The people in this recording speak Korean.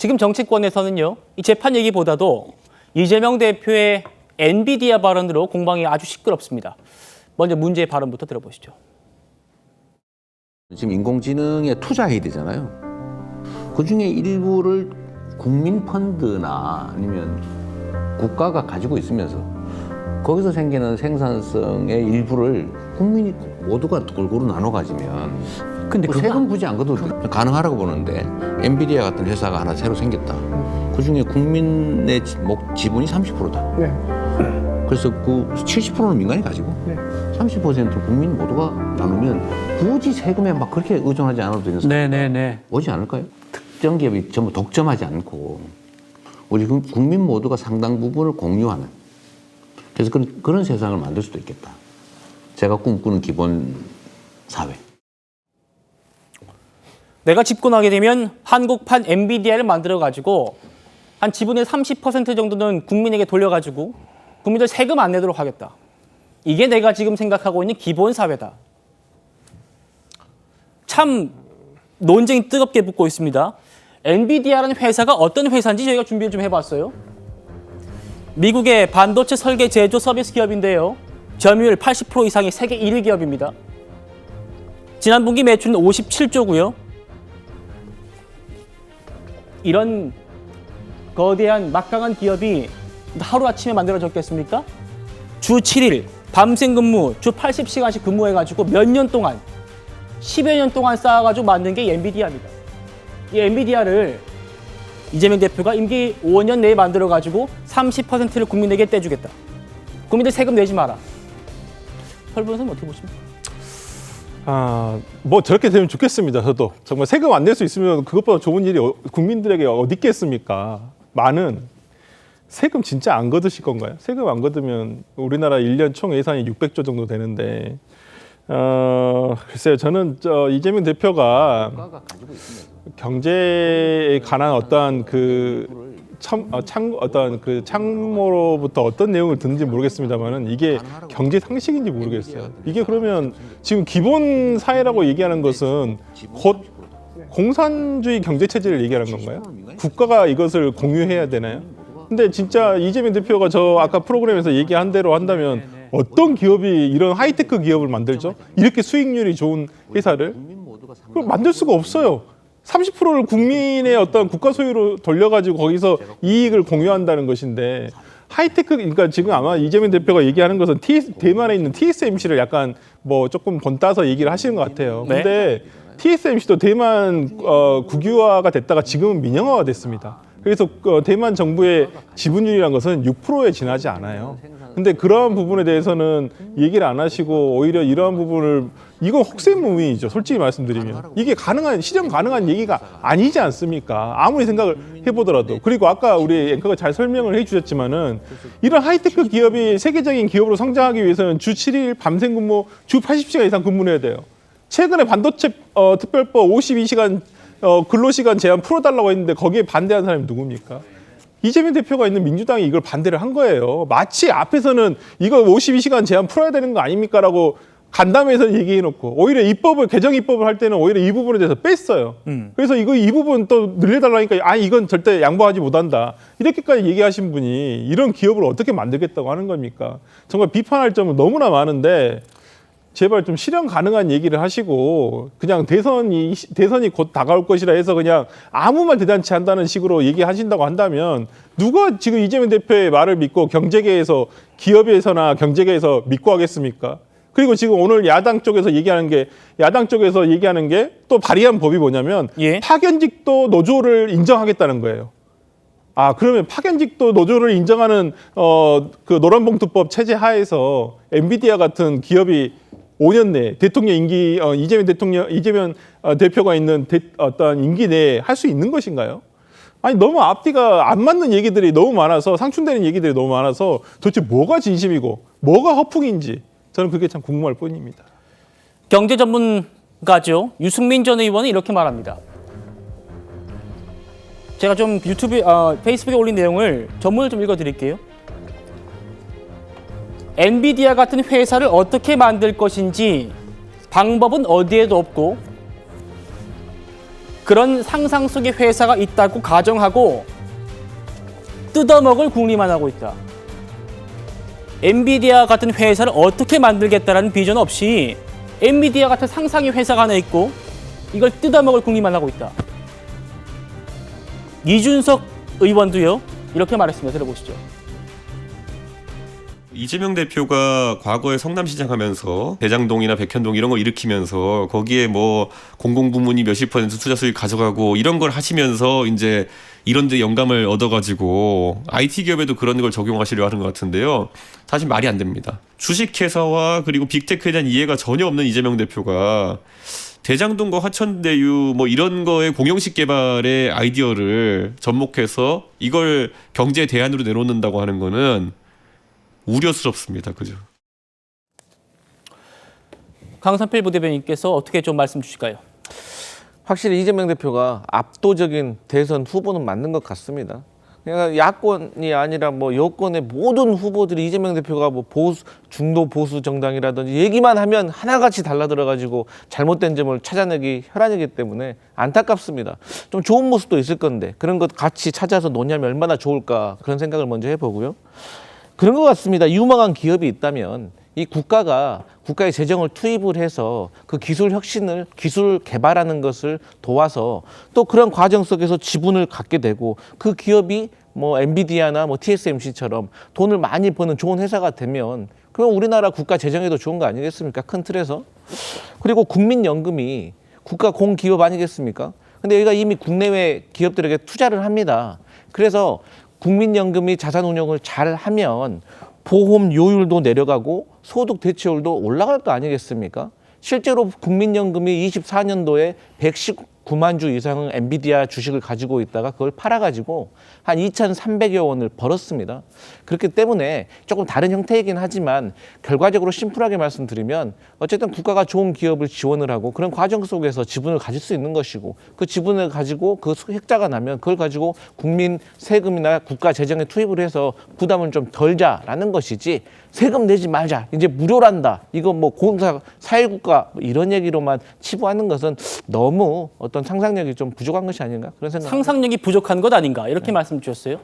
지금 정치권에서는요, 이 재판 얘기보다도 이재명 대표의 엔비디아 발언으로 공방이 아주 시끄럽습니다. 먼저 문제의 발언부터 들어보시죠. 지금 인공지능에 투자해야 되잖아요. 그 중에 일부를 국민 펀드나 아니면 국가가 가지고 있으면서 거기서 생기는 생산성의 일부를 국민이 모두가 골고루 나눠 가지면 근데 그 세금 굳이 안 걷어도 돼. 가능하라고 보는데 엔비디아 같은 회사가 하나 새로 생겼다. 그 중에 국민의 지- 목 지분이 30%다. 네. 그래서 그 70%는 민간이 가지고 네. 30%는 국민 모두가 나누면 굳이 세금에 막 그렇게 의존하지 않아도 되는 네네네. 오지 않을까요? 특정 기업이 전부 독점하지 않고 우리 국- 국민 모두가 상당 부분을 공유하는 그래서 그런, 그런 세상을 만들 수도 있겠다. 제가 꿈꾸는 기본 사회. 내가 집권하게 되면 한국판 엔비디아를 만들어 가지고 한 지분의 30% 정도는 국민에게 돌려 가지고 국민들 세금 안 내도록 하겠다. 이게 내가 지금 생각하고 있는 기본 사회다. 참 논쟁이 뜨겁게 붙고 있습니다. 엔비디아라는 회사가 어떤 회사인지 저희가 준비를 좀 해봤어요. 미국의 반도체 설계 제조 서비스 기업인데요. 점유율 80% 이상의 세계 1위 기업입니다. 지난 분기 매출은 57조고요. 이런 거대한 막강한 기업이 하루아침에 만들어졌겠습니까? 주 7일 밤샘 근무, 주 80시간씩 근무해가지고 몇 년 동안 10여 년 동안 쌓아가지고 만든 게 엔비디아입니다. 이 엔비디아를 이재명 대표가 임기 5년 내에 만들어가지고 30%를 국민에게 떼주겠다. 국민들 세금 내지 마라. 설 변호사님 어떻게 보십니까? 아, 뭐 저렇게 되면 좋겠습니다. 저도 정말 세금 안 낼 수 있으면 그것보다 좋은 일이 어- 국민들에게 어디 있겠습니까? 많은 세금 진짜 안 걷으실 건가요? 세금 안 걷으면 우리나라 1년 총 예산이 600조 정도 되는데 어, 글쎄요. 저는 저 이재명 대표가 국가가 가지고 있으면 경제에 관한 어떠한 그 참, 어, 창, 어떤 그 창모로부터 어떤 내용을 듣는지 모르겠습니다만은 이게 경제 상식인지 모르겠어요. 이게 그러면 지금 기본 사회라고 얘기하는 것은 곧 공산주의 경제 체제를 얘기하는 건가요? 국가가 이것을 공유해야 되나요? 근데 진짜 이재명 대표가 저 아까 프로그램에서 얘기한 대로 한다면 어떤 기업이 이런 하이테크 기업을 만들죠? 이렇게 수익률이 좋은 회사를 그걸 만들 수가 없어요. 30%를 국민의 어떤 국가 소유로 돌려가지고 거기서 이익을 공유한다는 것인데 하이테크 그러니까 지금 아마 이재명 대표가 얘기하는 것은 T, 대만에 있는 TSMC를 약간 뭐 조금 번따서 얘기를 하시는 것 같아요. 네. 근데 TSMC도 대만 어, 국유화가 됐다가 지금은 민영화가 됐습니다. 그래서 어, 대만 정부의 지분율이라는 것은 6%에 지나지 않아요. 근데 그러한 부분에 대해서는 얘기를 안 하시고 오히려 이러한 부분을 이건 혹세무민이죠. 솔직히 말씀드리면 이게 가능한 실현 가능한 얘기가 아니지 않습니까? 아무리 생각을 해보더라도 그리고 아까 우리 앵커가 잘 설명을 해주셨지만은 이런 하이테크 기업이 세계적인 기업으로 성장하기 위해서는 주 7일 밤샘 근무, 주 80시간 이상 근무해야 돼요. 최근에 반도체 어, 특별법 52시간 어, 근로시간 제한 풀어달라고 했는데 거기에 반대한 사람이 누굽니까? 이재명 대표가 있는 민주당이 이걸 반대를 한 거예요. 마치 앞에서는 이거 52시간 제한 풀어야 되는 거 아닙니까라고 간담회에서 얘기해놓고 오히려 입법을 개정 입법을 할 때는 오히려 이 부분에 대해서 뺐어요. 그래서 이거 이 부분 또 늘려달라니까 아 이건 절대 양보하지 못한다 이렇게까지 얘기하신 분이 이런 기업을 어떻게 만들겠다고 하는 겁니까? 정말 비판할 점은 너무나 많은데 제발 좀 실현 가능한 얘기를 하시고 그냥 대선이 대선이 곧 다가올 것이라 해서 그냥 아무 말 대잔치 한다는 식으로 얘기하신다고 한다면 누가 지금 이재명 대표의 말을 믿고 경제계에서 기업에서나 경제계에서 믿고 하겠습니까? 그리고 지금 오늘 야당 쪽에서 얘기하는 게 야당 쪽에서 얘기하는 게 또 발의한 법이 뭐냐면 예. 파견직도 노조를 인정하겠다는 거예요. 아 그러면 파견직도 노조를 인정하는 어 그 노란봉투법 체제 하에서 엔비디아 같은 기업이 5년 내에 대통령 임기 어, 이재명 대통령 이재명 어, 대표가 있는 대, 어떤 임기 내에 할 수 있는 것인가요? 아니 너무 앞뒤가 안 맞는 얘기들이 너무 많아서 상충되는 얘기들이 너무 많아서 도대체 뭐가 진심이고 뭐가 허풍인지 저는 그게 참 궁금할 뿐입니다. 경제 전문가죠. 유승민 전 의원은 이렇게 말합니다. 제가 좀 유튜브, 어, 페이스북에 올린 내용을 전문을 좀 읽어드릴게요. 엔비디아 같은 회사를 어떻게 만들 것인지 방법은 어디에도 없고 그런 상상 속의 회사가 있다고 가정하고 뜯어먹을 궁리만 하고 있다. 엔비디아 같은 회사를 어떻게 만들겠다라는 비전 없이 엔비디아 같은 상상의 회사가 하나 있고 이걸 뜯어먹을 궁리만 하고 있다. 이준석 의원도요 이렇게 말했습니다. 들어보시죠. 이재명 대표가 과거에 성남시장 하면서 대장동이나 백현동 이런 거 일으키면서 거기에 뭐 공공부문이 몇십 퍼센트 투자 수익 가져가고 이런 걸 하시면서 이제 이런 데 영감을 얻어가지고 IT 기업에도 그런 걸 적용하시려 하는 것 같은데요. 사실 말이 안 됩니다. 주식회사와 그리고 빅테크에 대한 이해가 전혀 없는 이재명 대표가 대장동과 화천대유 뭐 이런 거의 공용식 개발의 아이디어를 접목해서 이걸 경제 대안으로 내놓는다고 하는 거는 우려스럽습니다. 그죠? 강산필 부대변인께서 어떻게 좀 말씀 주실까요? 확실히 이재명 대표가 압도적인 대선 후보는 맞는 것 같습니다. 그러니까 야권이 아니라 뭐 여권의 모든 후보들이 이재명 대표가 뭐 보수 중도 보수 정당이라든지 얘기만 하면 하나같이 달라들어 가지고 잘못된 점을 찾아내기 혈안이기 때문에 안타깝습니다. 좀 좋은 모습도 있을 건데 그런 것 같이 찾아서 논의하면 얼마나 좋을까 그런 생각을 먼저 해보고요. 그런 것 같습니다. 유망한 기업이 있다면 이 국가가 국가의 재정을 투입을 해서 그 기술 혁신을 기술 개발하는 것을 도와서 또 그런 과정 속에서 지분을 갖게 되고 그 기업이 뭐 엔비디아나 뭐 TSMC처럼 돈을 많이 버는 좋은 회사가 되면 그럼 우리나라 국가 재정에도 좋은 거 아니겠습니까? 큰 틀에서. 그리고 국민연금이 국가 공기업 아니겠습니까? 근데 여기가 이미 국내외 기업들에게 투자를 합니다. 그래서 국민연금이 자산 운용을 잘 하면 보험료율도 내려가고 소득 대체율도 올라갈 거 아니겠습니까? 실제로 국민연금이 24년도에 119 만 주 이상의 엔비디아 주식을 가지고 있다가 그걸 팔아가지고 한 2,300여 원을 벌었습니다. 그렇기 때문에 조금 다른 형태이긴 하지만 결과적으로 심플하게 말씀드리면 어쨌든 국가가 좋은 기업을 지원을 하고 그런 과정 속에서 지분을 가질 수 있는 것이고 그 지분을 가지고 그 획자가 나면 그걸 가지고 국민 세금이나 국가 재정에 투입을 해서 부담을 좀 덜자라는 것이지 세금 내지 말자 이제 무료란다 이거 뭐 공사 사회국가 뭐 이런 얘기로만 치부하는 것은 너무 어떤 상상력이 좀 부족한 것이 아닌가 그런 생각. 상상력이 부족한 것 아닌가 이렇게 말씀 주셨어요.